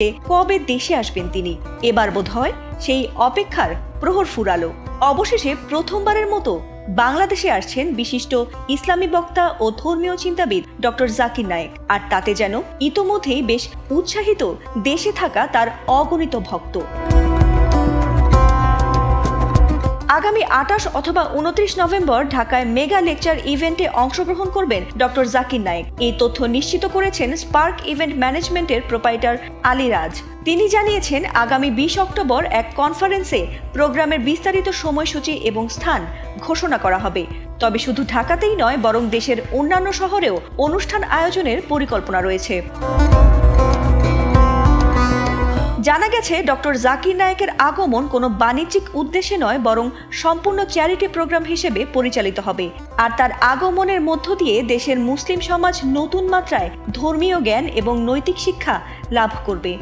কবে দেশে আসবেন তিনি? এবার বোধ হয় সেই অপেক্ষার প্রহর ফুরালো। অবশেষে প্রথমবারের মতো বাংলাদেশে আসছেন বিশিষ্ট ইসলামী বক্তা ও ধর্মীয় চিন্তাবিদ ডক্টর জাকির নায়েক। আর তাতে যেন ইতোমধ্যেই বেশ উৎসাহিত দেশে থাকা তার অগণিত ভক্ত। আগামী আঠাশ অথবা উনত্রিশ নভেম্বর ঢাকায় মেগা লেকচার ইভেন্টে অংশগ্রহণ করবেন ডক্টর জাকির নায়েক। এই তথ্য নিশ্চিত করেছেন স্পার্ক ইভেন্ট ম্যানেজমেন্টের প্রোপাইটার আলী রাজ তিনি জানিয়েছেন, আগামী বিশ অক্টোবর এক কনফারেন্সে প্রোগ্রামের বিস্তারিত সময়সূচি এবং স্থান ঘোষণা করা হবে। তবে শুধু ঢাকাতেই নয়, বরং দেশের অন্যান্য শহরেও অনুষ্ঠান আয়োজনের পরিকল্পনা রয়েছে। জানা গেছে, ডক্টর জাকির নায়েকের আগমন কোনো বাণিজ্যিক উদ্দেশ্যে নয়, বরং সম্পূর্ণ চ্যারিটি প্রোগ্রাম হিসেবে পরিচালিত হবে। আর তার আগমনের মধ্য দিয়ে দেশের মুসলিম সমাজ নতুন মাত্রায় ধর্মীয় জ্ঞান এবং নৈতিক শিক্ষা লাভ করবে।